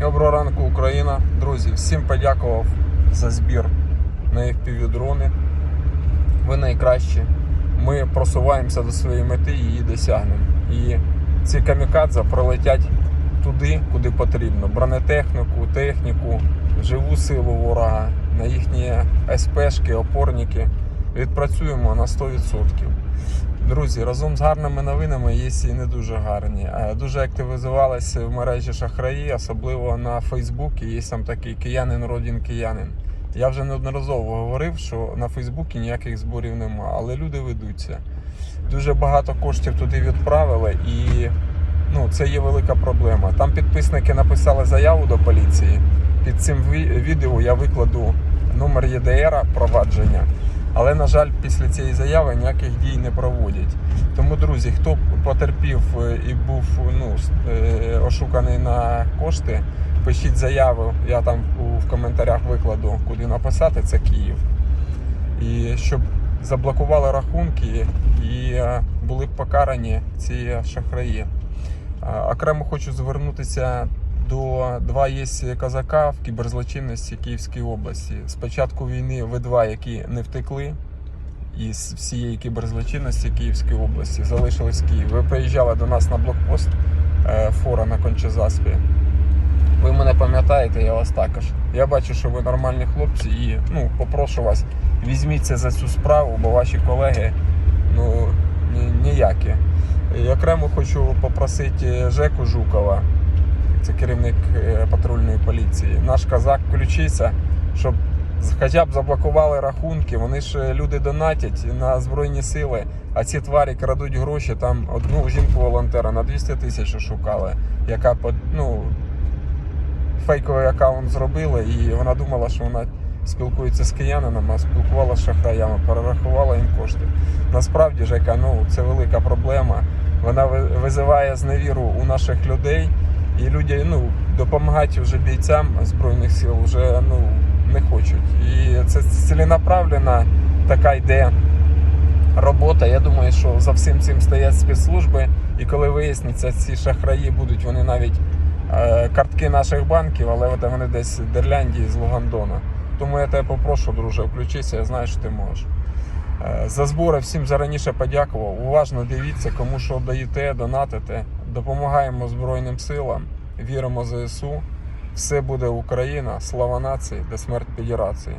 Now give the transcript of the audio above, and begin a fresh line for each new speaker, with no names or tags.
Доброго ранку, Україна. Друзі, всім подякував за збір на FPV-дрони. Ви найкращі. Ми просуваємося до своєї мети і її досягнемо. І ці камікадзе пролетять туди, куди потрібно. Бронетехніку, техніку, живу силу ворога, на їхні СПшки, опорники. Відпрацюємо на 100%. Друзі, разом з гарними новинами є і не дуже гарні. Е, Дуже активізувалися в мережі шахраї, особливо на Фейсбуці. Є там такий киянин, родін киянин. Я вже неодноразово говорив, що на Фейсбуці ніяких зборів нема, але люди ведуться. Дуже багато коштів туди відправили, і ну, це є велика проблема. Там підписники написали заяву до поліції. Під цим відео я викладу номер ЄДР провадження. Але, на жаль, після цієї заяви ніяких дій не проводять. Тому, друзі, хто потерпів е, і був ну, е, ошуканий на кошти, пишіть заяву. Я там в коментарях викладу, куди написати, це Київ. І щоб заблокували рахунки і е, були покарані ці шахраї. Окремо хочу звернутися до два є казака в кіберзлочинності Київської області. З початку війни ви два, які не втекли із всієї кіберзлочинності Київської області, залишились в Києві. Ви приїжджали до нас на блокпост е, фора на Кончезаспі. Ви мене пам'ятаєте, я вас також. Я бачу, що ви нормальні хлопці, і ну, попрошу вас, візьміться за цю справу, бо ваші колеги ну, ні- ніякі. І окремо хочу попросити Жеку Жукова, це керівник е, патрульної поліції. Наш казак включиться, щоб хоча б заблокували рахунки. Вони ж е, люди донатять на Збройні сили, а ці тварі крадуть гроші. Там одну жінку-волонтера на 200 тисяч шукали, яка ну, фейковий аккаунт зробила, і вона думала, що вона спілкується з киянинами, а спілкувалася з шахраями, перерахувала їм кошти. Насправді, Жека, ну це велика проблема. Вона визиває зневіру у наших людей, і люди ну, допомагати вже бійцям Збройних сил вже ну, не хочуть. І це ціленаправлена така йде робота. Я думаю, що за всім цим стоять спецслужби, і коли виясниться, ці шахраї будуть вони навіть е, картки наших банків, але вони десь з Дерляндії, з Лугандона. Тому я тебе попрошу, друже, включися, я знаю, що ти можеш. Е, За збори всім зараніше подякував. Уважно дивіться, кому що даєте, донатите. Допомагаємо Збройним силам, віримо ЗСУ. Все буде Україна, слава нації, де смерть федерації.